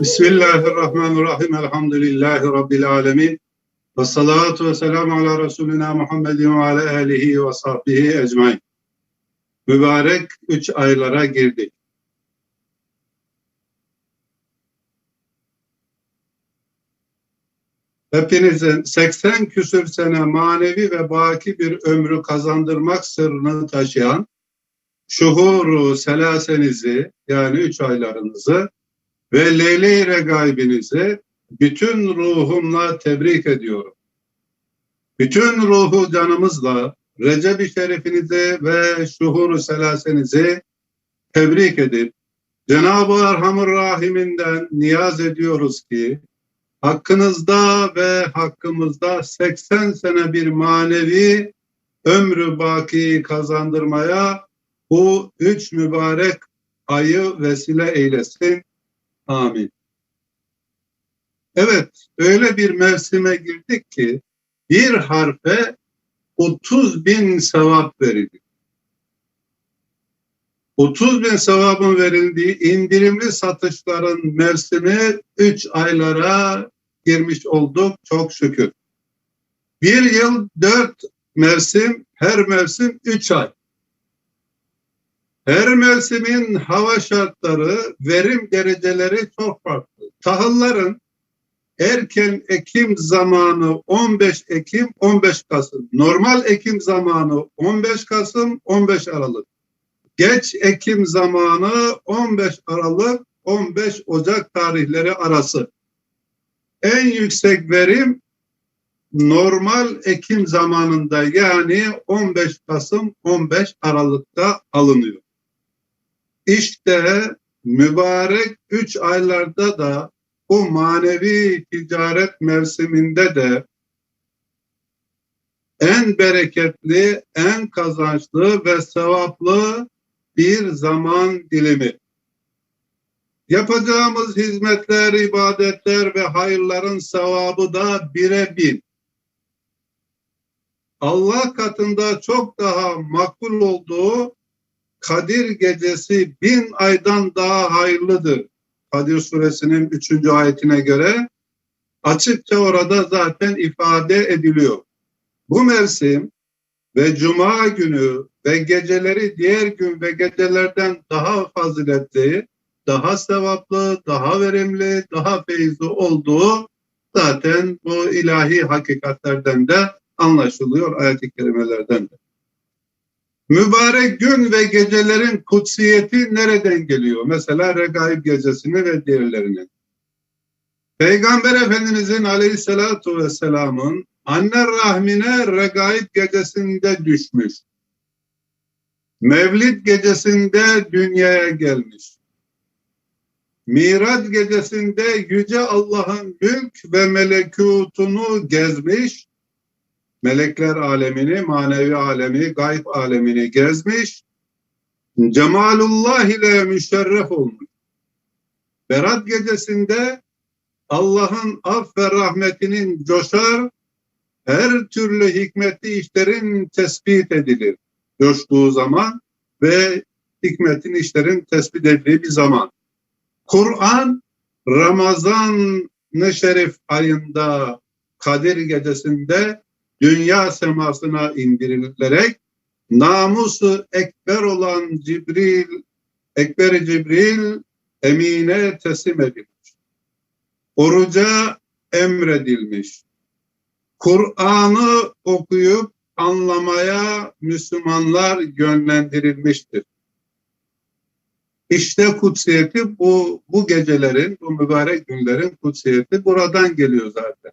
Bismillahirrahmanirrahim. Elhamdülillahi Rabbil alemin. Ve salatu ve selamu ala Resulina Muhammedin ve ala alihi ve sahbihi ecmain. Mübarek üç aylara girdik. Hepinizin 80 küsür sene manevi ve baki bir ömrü kazandırmak sırrını taşıyan şuhuru selasenizi yani üç aylarınızı ve Leyle-i Regaibinizi bütün ruhumla tebrik ediyorum. Bütün ruhu canımızla Recep-i Şerifinizi ve şuhuru selasenizi tebrik edip Cenab-ı Erhamur Rahim'inden niyaz ediyoruz ki hakkınızda ve hakkımızda 80 sene bir manevi ömrü baki kazandırmaya bu üç mübarek ayı vesile eylesin. Amin. Evet, öyle bir mevsime girdik ki bir harfe 30 bin sevap verildi. 30 bin sevabın verildiği indirimli satışların mevsimi 3 aylara girmiş olduk çok şükür. Bir yıl 4 mevsim, her mevsim 3 ay. Her mevsimin hava şartları, verim dereceleri çok farklı. Tahılların erken ekim zamanı 15 Ekim 15 Kasım. Normal ekim zamanı 15 Kasım 15 Aralık. Geç ekim zamanı 15 Aralık 15 Ocak tarihleri arası. En yüksek verim normal ekim zamanında yani 15 Kasım 15 Aralık'ta alınıyor. İşte mübarek üç aylarda da bu manevi ticaret mevsiminde de en bereketli, en kazançlı ve sevaplı bir zaman dilimi. Yapacağımız hizmetler, ibadetler ve hayırların sevabı da bire bin. Allah katında çok daha makbul olduğu Kadir gecesi bin aydan daha hayırlıdır. Kadir suresinin üçüncü ayetine göre açıkça orada zaten ifade ediliyor. Bu mevsim ve cuma günü ve geceleri diğer gün ve gecelerden daha faziletli, daha sevaplı, daha verimli, daha feyizli olduğu zaten bu ilahi hakikatlerden de anlaşılıyor ayet-i kerimelerden de. Mübarek gün ve gecelerin kutsiyeti nereden geliyor? Mesela Regaib gecesini ve diğerlerini. Peygamber Efendimizin aleyhissalatu vesselamın anne rahmine Regaib gecesinde düşmüş. Mevlid gecesinde dünyaya gelmiş. Miraç gecesinde Yüce Allah'ın mülk ve melekutunu gezmiş melekler alemini, manevi alemi, gayb alemini gezmiş. Cemalullah ile müşerref olmuş. Berat gecesinde Allah'ın af ve rahmetinin coşar, her türlü hikmetli işlerin tespit edilir. Coştuğu zaman ve hikmetin işlerin tespit edildiği bir zaman. Kur'an Ramazan-ı Şerif ayında Kadir gecesinde dünya semasına indirilerek namusu ekber olan Cibril, Ekber Cibril emine teslim edilmiş. Oruca emredilmiş. Kur'an'ı okuyup anlamaya Müslümanlar yönlendirilmiştir. İşte kutsiyeti bu, bu gecelerin, bu mübarek günlerin kutsiyeti buradan geliyor zaten.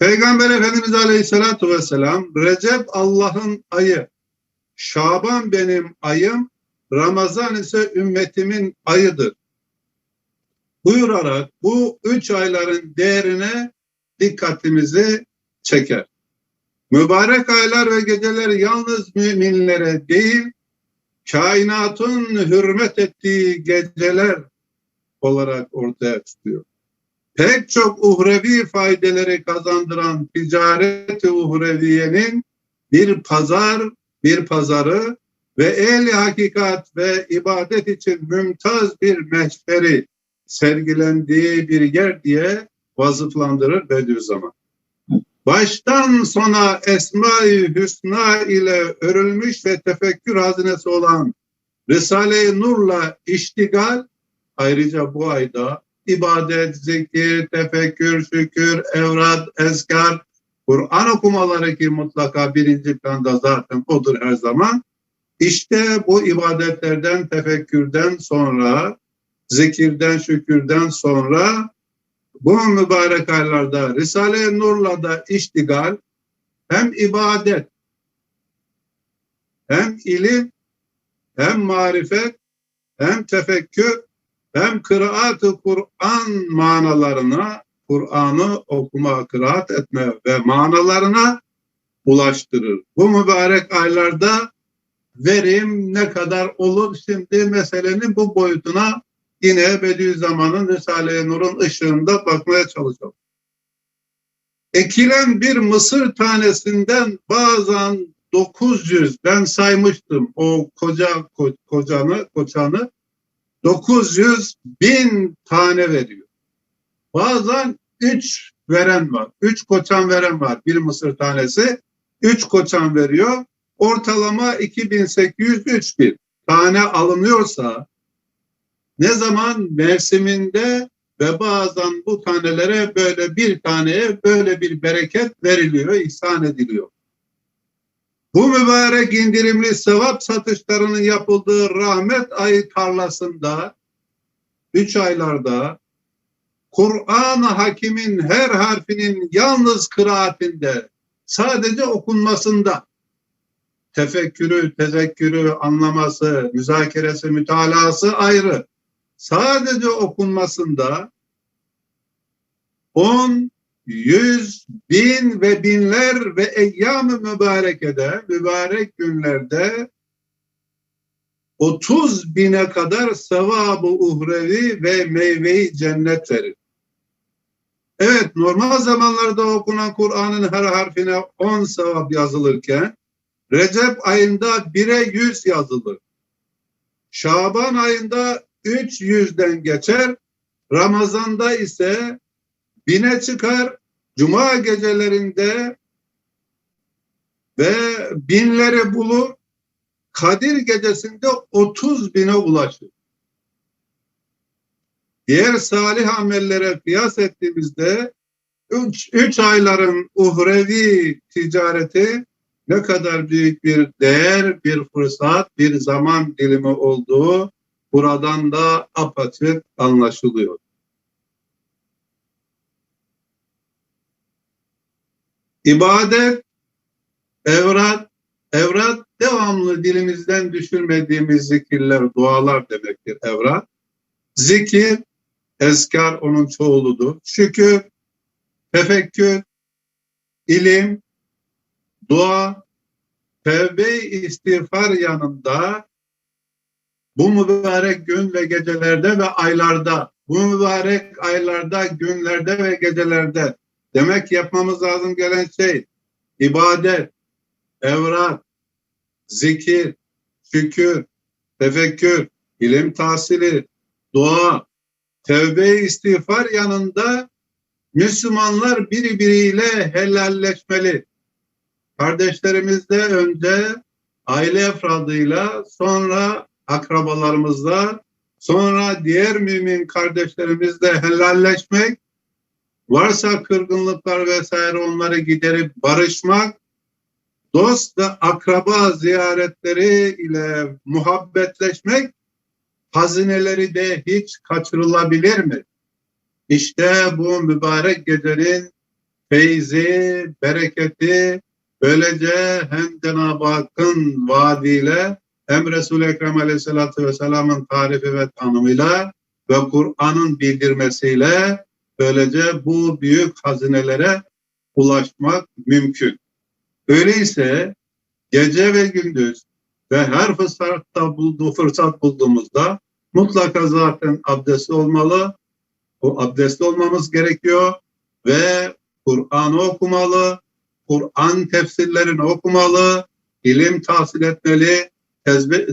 Peygamber Efendimiz Aleyhisselatü Vesselam Recep Allah'ın ayı, Şaban benim ayım, Ramazan ise ümmetimin ayıdır. Buyurarak bu üç ayların değerine dikkatimizi çeker. Mübarek aylar ve geceler yalnız müminlere değil, kainatın hürmet ettiği geceler olarak ortaya çıkıyor pek çok uhrevi faydeleri kazandıran ticaret-i uhreviyenin bir pazar, bir pazarı ve ehli hakikat ve ibadet için mümtaz bir mehşeri sergilendiği bir yer diye vazıflandırır Bediüzzaman. Baştan sona Esma-i Hüsna ile örülmüş ve tefekkür hazinesi olan Risale-i Nur'la iştigal ayrıca bu ayda ibadet, zikir, tefekkür, şükür, evrat, eskar, Kur'an okumaları ki mutlaka birinci planda zaten odur her zaman. İşte bu ibadetlerden, tefekkürden sonra, zikirden, şükürden sonra bu mübarek aylarda Risale-i Nur'la da iştigal hem ibadet hem ilim hem marifet hem tefekkür hem kıraat-ı Kur'an manalarına Kur'an'ı okuma, kıraat etme ve manalarına ulaştırır. Bu mübarek aylarda verim ne kadar olur? Şimdi meselenin bu boyutuna yine Bediüzzaman'ın Risale-i Nur'un ışığında bakmaya çalışalım. Ekilen bir mısır tanesinden bazen 900 ben saymıştım o koca ko, kocanı koçanı 900 bin tane veriyor. Bazen 3 veren var. 3 koçan veren var. Bir mısır tanesi 3 koçan veriyor. Ortalama 2800-3000 tane alınıyorsa ne zaman mevsiminde ve bazen bu tanelere böyle bir taneye böyle bir bereket veriliyor, ihsan ediliyor. Bu mübarek indirimli sevap satışlarının yapıldığı rahmet ayı tarlasında üç aylarda Kur'an-ı Hakim'in her harfinin yalnız kıraatinde sadece okunmasında tefekkürü, tezekkürü, anlaması, müzakeresi, mütalası ayrı. Sadece okunmasında on yüz, bin ve binler ve eyyam-ı mübarekede, mübarek günlerde 30 bine kadar sevabı uhrevi ve meyveyi cennet verir. Evet, normal zamanlarda okunan Kur'an'ın her harfine 10 sevap yazılırken, Recep ayında 1'e 100 yazılır. Şaban ayında 300'den geçer, Ramazan'da ise bine çıkar, cuma gecelerinde ve binleri bulur, Kadir gecesinde 30 bine ulaşır. Diğer salih amellere kıyas ettiğimizde üç, üç ayların uhrevi ticareti ne kadar büyük bir değer, bir fırsat, bir zaman dilimi olduğu buradan da apaçık anlaşılıyor. İbadet, evrat, evrat devamlı dilimizden düşürmediğimiz zikirler, dualar demektir evrat. Zikir, eskar onun çoğuludur. Şükür, tefekkür, ilim, dua, tevbe istiğfar yanında bu mübarek gün ve gecelerde ve aylarda, bu mübarek aylarda, günlerde ve gecelerde demek yapmamız lazım gelen şey ibadet, evrat, zikir, şükür, tefekkür, ilim tahsili, dua, tevbe istiğfar yanında Müslümanlar birbiriyle helalleşmeli. Kardeşlerimizle önce aile efradıyla sonra akrabalarımızla sonra diğer mümin kardeşlerimizle helalleşmek varsa kırgınlıklar vesaire onları giderip barışmak dost ve akraba ziyaretleri ile muhabbetleşmek hazineleri de hiç kaçırılabilir mi? İşte bu mübarek gecenin feyzi, bereketi böylece hem Cenab-ı Hakk'ın vaadiyle hem Resul-i Ekrem Aleyhisselatü Vesselam'ın tarifi ve tanımıyla ve Kur'an'ın bildirmesiyle böylece bu büyük hazinelere ulaşmak mümkün. Öyleyse gece ve gündüz ve her fırsatta bulduğu fırsat bulduğumuzda mutlaka zaten abdestli olmalı. O abdestli olmamız gerekiyor ve Kur'an'ı okumalı, Kur'an tefsirlerini okumalı, ilim tahsil etmeli,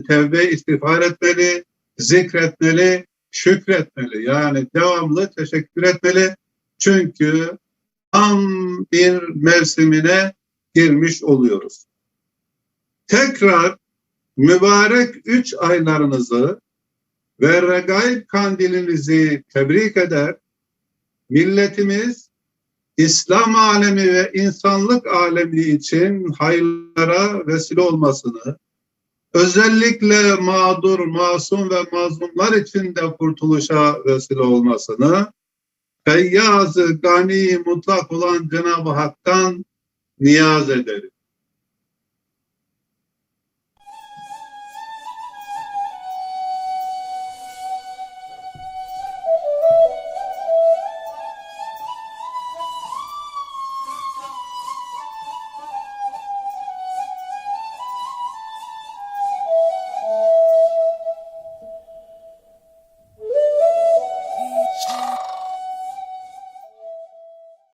tevbe istiğfar etmeli, zikretmeli, şükretmeli. Yani devamlı teşekkür etmeli. Çünkü tam bir mevsimine girmiş oluyoruz. Tekrar mübarek üç aylarınızı ve regaib kandilinizi tebrik eder. Milletimiz İslam alemi ve insanlık alemi için hayırlara vesile olmasını, özellikle mağdur, masum ve mazlumlar için de kurtuluşa vesile olmasını, feyyaz Gani, mutlak olan Cenab-ı Hak'tan niyaz ederiz.